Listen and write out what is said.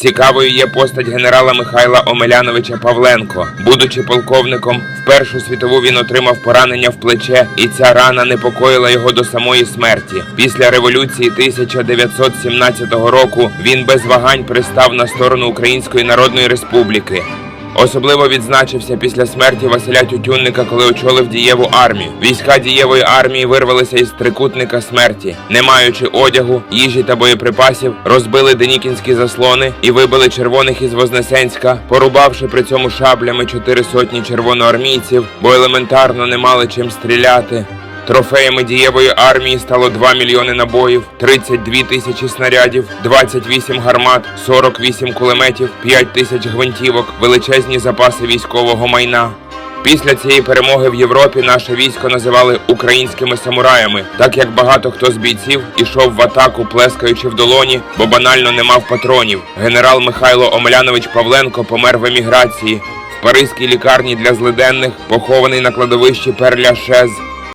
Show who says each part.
Speaker 1: Цікавою є постать генерала Михайла Омеляновича Павленко. Будучи полковником, в Першу світову він отримав поранення в плече, і ця рана непокоїла його до самої смерті. Після революції 1917 року він без вагань пристав на сторону Української Народної Республіки. Особливо відзначився після смерті Василя Тютюнника, коли очолив дієву армію. Війська дієвої армії вирвалися із трикутника смерті, не маючи одягу, їжі та боєприпасів, розбили денікінські заслони і вибили червоних із Вознесенська, порубавши при цьому шаблями чотири сотні червоноармійців, бо елементарно не мали чим стріляти. Трофеями дієвої армії стало 2 мільйони набоїв, 32 тисячі снарядів, 28 гармат, 48 кулеметів, 5 тисяч гвинтівок, величезні запаси військового майна. Після цієї перемоги в Європі наше військо називали українськими самураями, так як багато хто з бійців ішов в атаку, плескаючи в долоні, бо банально не мав патронів. Генерал Михайло Омелянович Павленко помер в еміграції. В паризькій лікарні для злиденних, похований на кладовищі Перля Шез.